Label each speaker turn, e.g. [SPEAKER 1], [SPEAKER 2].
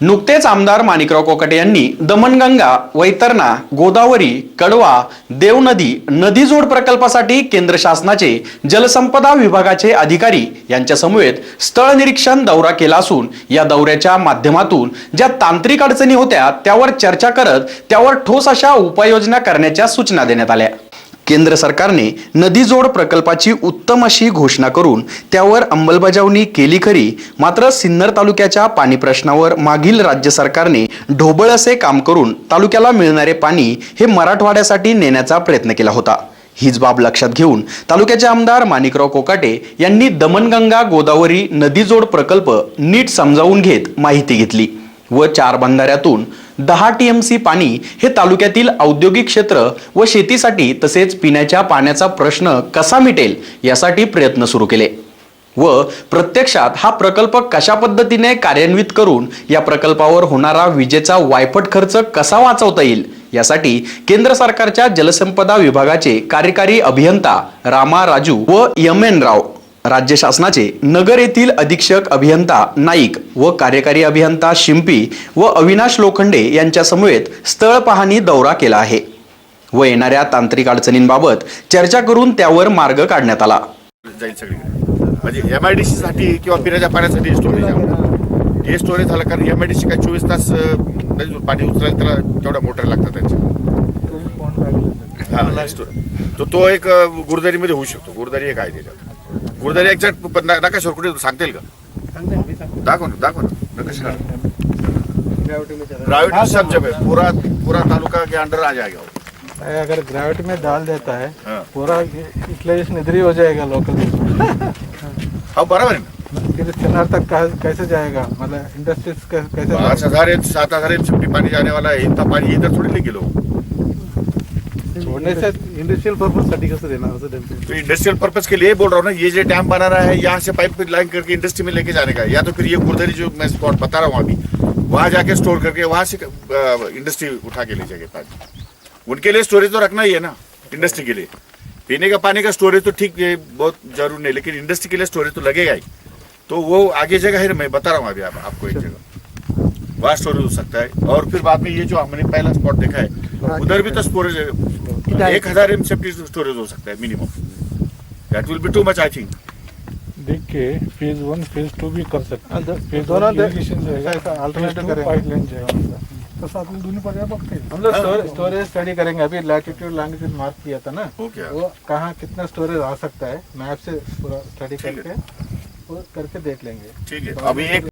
[SPEAKER 1] नुकतेच आमदार माणिकराव कोकाटे यांनी दमणगंगा वैतरणा गोदावरी कडवा देवनदी नदी जोड प्रकल्पासाठी केंद्र शासनाचे जलसंपदा विभागाचे अधिकारी यांच्या समवेत स्थळ निरीक्षण दौरा केला असून या दौऱ्याच्या माध्यमातून ज्या तांत्रिक अडचणी होत्या त्यावर चर्चा करत त्यावर ठोस अशा उपाययोजना करण्याच्या सूचना देण्यात आल्या. केंद्र सरकारने नदी जोड प्रकल्पाची उत्तम अशी घोषणा करून त्यावर अंमलबजावणी केली खरी. मात्र सिन्नर तालुक्याच्या पाणी प्रश्नावर मागील राज्य सरकारने ढोबळ असे काम करून तालुक्याला मिळणारे पाणी हे मराठवाड्यासाठी नेण्याचा प्रयत्न केला होता. हीच बाब लक्षात घेऊन तालुक्याचे आमदार माणिकराव कोकाटे यांनी दमनगंगा गोदावरी नदी जोड प्रकल्प नीट समजावून घेत माहिती घेतली व चार बंधाऱ्यातून दहा टी एम सी पाणी हे तालुक्यातील औद्योगिक क्षेत्र व शेतीसाठी तसेच पिण्याच्या पाण्याचा प्रश्न कसा मिटेल यासाठी प्रयत्न सुरू केले. व प्रत्यक्षात हा प्रकल्प कशा पद्धतीने कार्यान्वित करून या प्रकल्पावर होणारा विजेचा वायफट खर्च कसा वाचवता येईल यासाठी केंद्र सरकारच्या जलसंपदा विभागाचे कार्यकारी अभियंता रामा राजू व यम एन राव राज्य शासनाचे नगर येथील अधीक्षक अभियंता नाईक व कार्यकारी अभियंता शिंपी व अविनाश लोखंडे यांच्या समवेत स्थळ पाहणी दौरा केला आहे. व येणाऱ्या तांत्रिक अडचणींबाबत चर्चा करून त्यावर मार्ग काढण्यात आला.
[SPEAKER 2] जाईल सगळीकडे. म्हणजे एम आय डी सीसाठी किंवा पिण्याच्या पाण्यासाठी स्टोरेज आहे. हे स्टोरेज झालं कारण एम आय डी सी काय चोवीस तास अं, नदीतून पाणी उचलायला त्याला तेवढ्या मोटर लागतात त्यांच्या. हा स्टो- तो तो एक अं, गुरुदारीमध्ये होऊ शकतो. गुरुदारी एक आहे त्याच्यात. गुरुदारी एक्झॅक्ट नकाशावर कुठे सांगता येईल का दाखव ना दाखव ना नकाशा प्राइवेट सब जगह पूरा पूरा तालुका के अंडर आ जाएगा
[SPEAKER 3] अगर ग्रेविटी में डाल देता है
[SPEAKER 2] हाँ।
[SPEAKER 3] पूरा यूटिलाइजेशन इधर ही हो जाएगा लोकल
[SPEAKER 2] हाँ बराबर है
[SPEAKER 3] फिर चिनार तक कैसे जाएगा मतलब इंडस्ट्रीज़ कैसे
[SPEAKER 2] पाच हज़ार सात हज़ार पानी जाने वाला है इतना पानी इधर थोड़ी लेके लो
[SPEAKER 3] छोड़ने से
[SPEAKER 4] इंडस्ट्रियल पर्पज साठी कसं देणार असं त्यांचं
[SPEAKER 2] तो इंडस्ट्रियल पर्पज के लिए बोल रहा हूँ ना ये जो डैम बना रहा है यहाँ से पाइप लाइन करके इंडस्ट्री में लेके जाने का है। या तो फिर ये गुरदरी जो मैं स्पॉट बता रहा हूँ अभी वहाँ जाके स्टोर करके वहाँ से इंडस्ट्री उठा के ले जाएँगे पानी उनके लिए स्टोरेज तो रखना ही है ना इंडस्ट्री के लिए। पीने का पानी का स्टोरेज तो ठीक है बहुत ज़रूरी नहीं लेकिन इंडस्ट्री के लिए स्टोरेज तो लगेगा ही। तो वो आगे जगह है ना मैं बता रहा हूँ अभी आप, आपको एक जगह। वहाँ स्टोरेज हो सकता है। और फिर बाद में ये जो हमने पहला स्पॉट देखा है उधर भी तो स्टोरेज एक हज़ार एम स्टोरेज हो सकता है minimum that will be too much I think
[SPEAKER 5] देख के फ़ेज़ वन फ़ेज़ टू भी कर सकते
[SPEAKER 3] हाँ,
[SPEAKER 5] हैं फ़ेज़
[SPEAKER 3] दोनों
[SPEAKER 5] वन
[SPEAKER 3] दे-
[SPEAKER 5] जाएगा
[SPEAKER 3] ऐसा करेंगे।
[SPEAKER 5] पाइपलाइन जाएगा उनका। तसं आपण दोन्ही पर्याय बघता
[SPEAKER 3] हम लोग स्टोरेज स्टडी करेंगे। अभी लैटिट्यूड लॉन्गिट्यूड मार्क किया था ना।
[SPEAKER 2] ओके
[SPEAKER 3] वो कहाँ कितना स्टोरेज आ सकता है? मैप से पूरा स्टडी करके वो करके देख लेंगे।
[SPEAKER 2] ठीक है। अभी एक